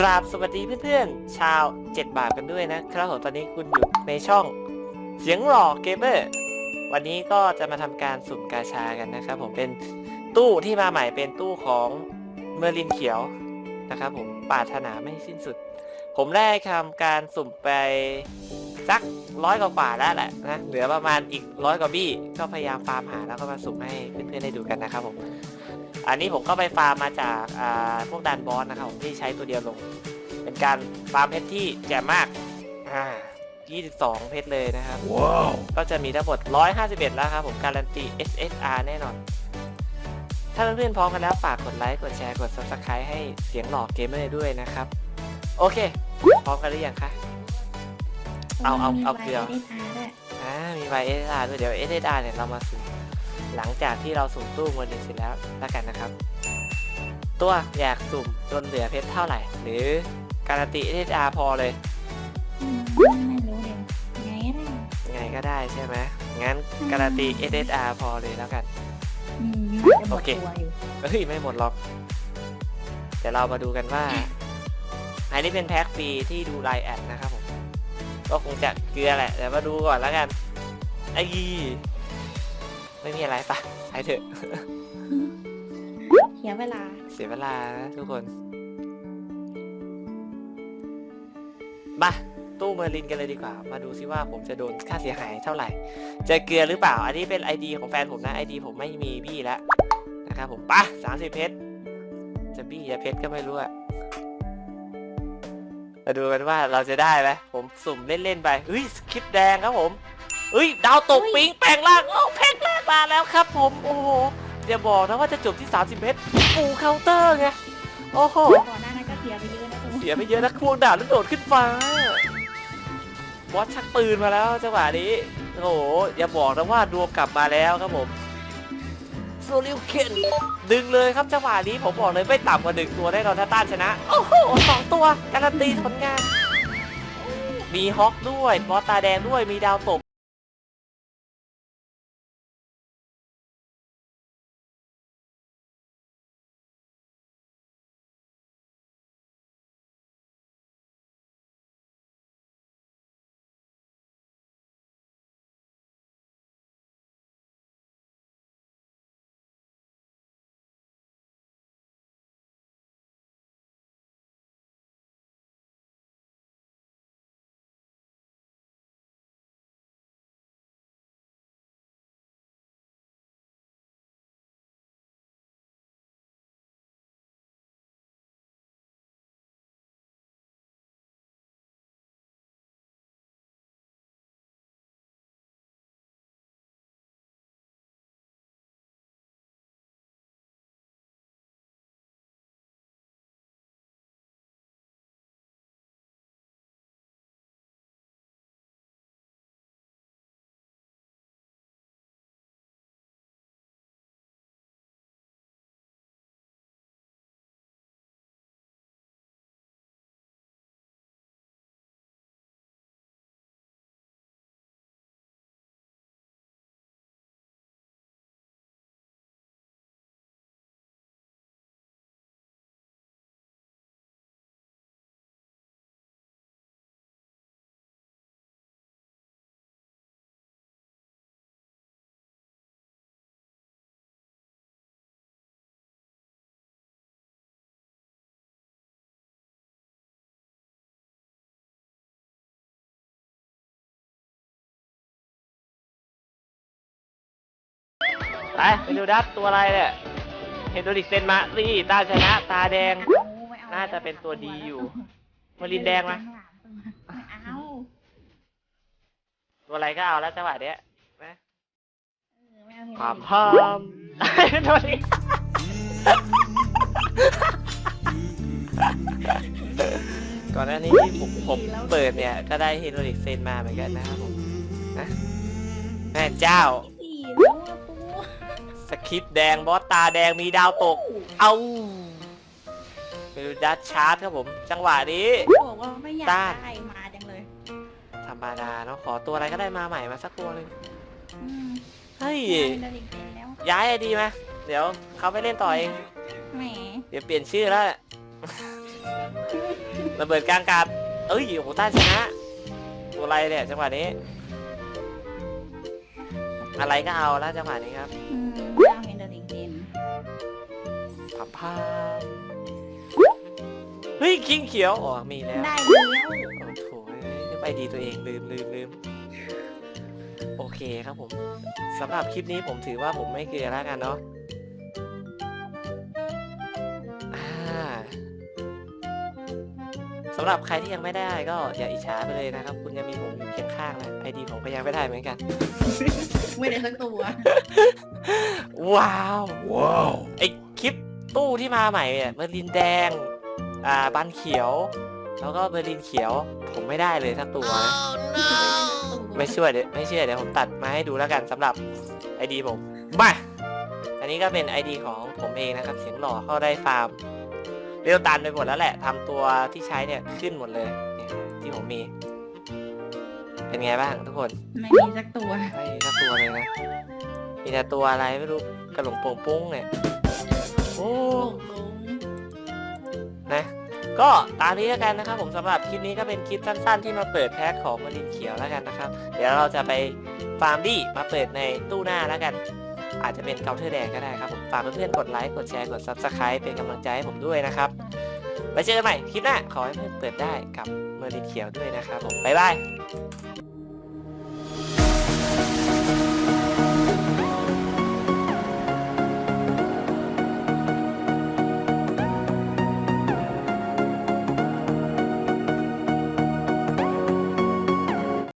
กราบสวัสดีเพื่อนๆ ชาว 7 บาทกันด้วยนะครับผมตอนนี้คุณอยู่ในช่องเสียงหล่อเกมเมอร์วันนี้ก็จะมาทำการสุ่มกาชากันนะครับผมเป็นตู้ที่มาใหม่เป็นตู้ของเมอร์ลินเขียวนะครับผมปรารถนาไม่สิ้นสุด ผมได้ทำการสุ่มไป สักร้อยกว่าๆแล้วแหละนะเหลือประมาณอีกร้อยกว่าบี้ก็พยายามฟาร์มหาแล้วก็มาสุ่มให้เพื่อนๆได้ดูกันนะครับผมอันนี้ผมก็ไปฟาร์มมาจากอ่าพวกดันบอสนะครับผมที่ใช้ตัวเดียวลง เป็นการฟาร์มเพชรที่แจ่มมากอ่า22 เพชรเลยนะครับว้าวก็จะมีทั้งหมด 151 แล้วครับผมการันตี SSR แน่นอน ถ้าเพื่อนๆพร้อมกันแล้วฝากกดไลค์ กดแชร์ กด Subscribe ให้เสียงหลอกเกมเมอร์ด้วยนะครับ โอเค พร้อมกันหรือยังคะ เอาเอาเอาเกลือได้ทาด้วยอ่ามีใบ SSR ด้วยเดี๋ยว SSR เนี่ยเรามาสุ่มหลังจากที่เราสุ่มตู้มือหนึ่งเสร็จแล้วแล้วกันนะครับ ตัวอยากสุ่มจนเหลือเพชรเท่าไหร่ หรือการันตี SSR พอเลย อืมไม่รู้เลยไงก็ได้ไงก็ได้ใช่ไหมงั้นการันตี SSR พอเลยแล้วกัน อืมจะหมโอดเค ตัวอยู่เฮ้ย ไม่หมดหรอกเดี๋ยวเรามาดูกันว่า อันนี้เป็นแพ็คฟรีที่ดูไลน์แอดนะครับผม ก็คงจะเกลือแหละเดี๋ยวมาดูก่อนแล้วกันไอ้ไม่มีอะไรปะไปเถอะ เสียเวลา เสียเวลานะทุกคนมาตู้เมอร์ลินกันเลยดีกว่า มาดูซิว่าผมจะโดนค่าเสียหายเท่าไหร่ จะเกลือหรือเปล่า อันนี้เป็น ID ของแฟนผมนะ ID ผมไม่มีบี้แล้วนะครับผมปะสามสิบเพชรจะบี้จะเพชรก็ไม่รู้อะ มาดูกันว่าเราจะได้ไหมผมสุ่มเล่นๆไปเฮ้ยสคริปต์แดงครับผมเฮ้ยดาวตกเฮ้ยปิงแปลงร่างโอ้แพ็กแรกมาแล้วครับผมโอ้โหอย่าบอกนะว่าจะจบที่ 30เพชรปูเคาน์เตอร์ไงโอ้โหก่อนหน้านั้นก็เสียไปเยอะนะคุณเสียไปเยอะนะควงดาบแล้วโดดขึ้นฟ้าบอสชักปืนมาแล้วจังหวะนี้โอ้โหอย่าบอกนะว่าดวงกลับมาแล้วครับผม โซลิวเคนดึงเลยครับจังหวะนี้ผมบอกเลยไม่ต่ำกว่าหนึ่งตัวแน่นอนถ้าต้านชนะ โอ้โหสองตัว การันตีผลงาน มีฮอกด้วยบอสตาแดงด้วยมีดาวตก ไปไปดูดับตัวอะไรเนี่ยเฮนโดริกเซนมารีตาชนะ ตาแดงโอ้ไม่เอน่าจะเป็นตัวดีอยู่มารินแดงไหมไม่เอาตัวอะไรก็เอาแล้วจังหวะเนี้ยนะเออไม่เอาเห็นความพร้อมโดนอีกก่อนหน้านี้ที่ผมผมเปิดเนี่ย ก็ได้เฮโรลิกเซนมาเหมือนกันนะครับผมนะแม่เจ้าสี่แล้วอะปู สคริปต์แดงบอสตาแดงมีดาวตก เอาไปดูดัชชาร์จครับผม จังหวะนี้ บอกว่าไม่อยากต้านได้มาจังเลยธรรมดาเนาะขอตัวอะไรก็ได้มาใหม่มาสักตัวหนึงอืมเฮ้ย ได้เดลิงเซนแล้วย้ายไอดีไหมเดี๋ยวเขาไปเล่นต่อเอง แหมเดี๋ยวเปลี่ยนชื่อแล้วแหละ ระเบิดกลางอากาศเอ้ยโอ้โหต้าชนะตัวอะไรเนี่ยจังหวะนี้ อะไรก็เอาแล้วจังหวะนี้ครับ อืม ดาวเห็นเดลิงเกมพับผ้าเฮ้ยคิงเขียว อ๋อ มีแล้วได้แล้วโอ้โหไปดีตัวเองลืมลืมลืมโอเคครับผมสำหรับคลิปนี้ผมถือว่าผมไม่เกลือแล้วกันเนาะำหรับใครที่ยังไม่ได้ก็อย่าอิจฉาไปเลยนะครับ คุณยังมีผมอยู่เคียงข้างนะไอดีผมก็ยังไม่ได้เหมือนกัน ไม่ได้สักตัวว้าวว้าวไอคลิปตู้ที่มาใหม่เนี่ยเบอร์ลินแดง อ่าบันเขียว แล้วก็เบอร์ลินเขียว ผมไม่ได้เลยสักตัวนะไม่ช่วยเดี๋ยวไม่เชื่อเดี๋ยวผมตัดมาให้ดูแล้วกันสำหรับไอดีผมมาอันนี้ก็เป็นไอดีของผมเองนะครับ เสียงหล่อเข้าได้ฟาร์ม เรียวตันไปหมดแล้วแหละทำตัวที่ใช้เนี่ยขึ้นหมดเลยเนี่ยที่ผมมี เป็นไงบ้างทุกคนไม่มีสักตัวไม่มีสักตัวเลยนะมีแต่ตัวอะไรไม่รู้กระหลงโป่งปุ้งเนี่ยโอ้นะก็ตามนี้แล้วกันนะครับ ผมสำหรับคลิปนี้ก็เป็นคลิปสั้น ๆ ที่มาเปิดแพ็คของมารินเขียวแล้วกันนะครับ เดี๋ยวเราจะไปฟาร์มดี้มาเปิดในตู้หน้าแล้วกัน อาจจะเป็นเกาเทอร์แดงก็ได้ครับผมฝากเพื่อนๆกดไลค์กดแชร์กด Subscribe เป็นกำลังใจให้ผมด้วยนะครับไว้เจอกันใหม่คลิปหน้าขอให้เพื่อนเปิดได้กับเมอรินเขียวด้วยนะครับผมบ๊ายบาย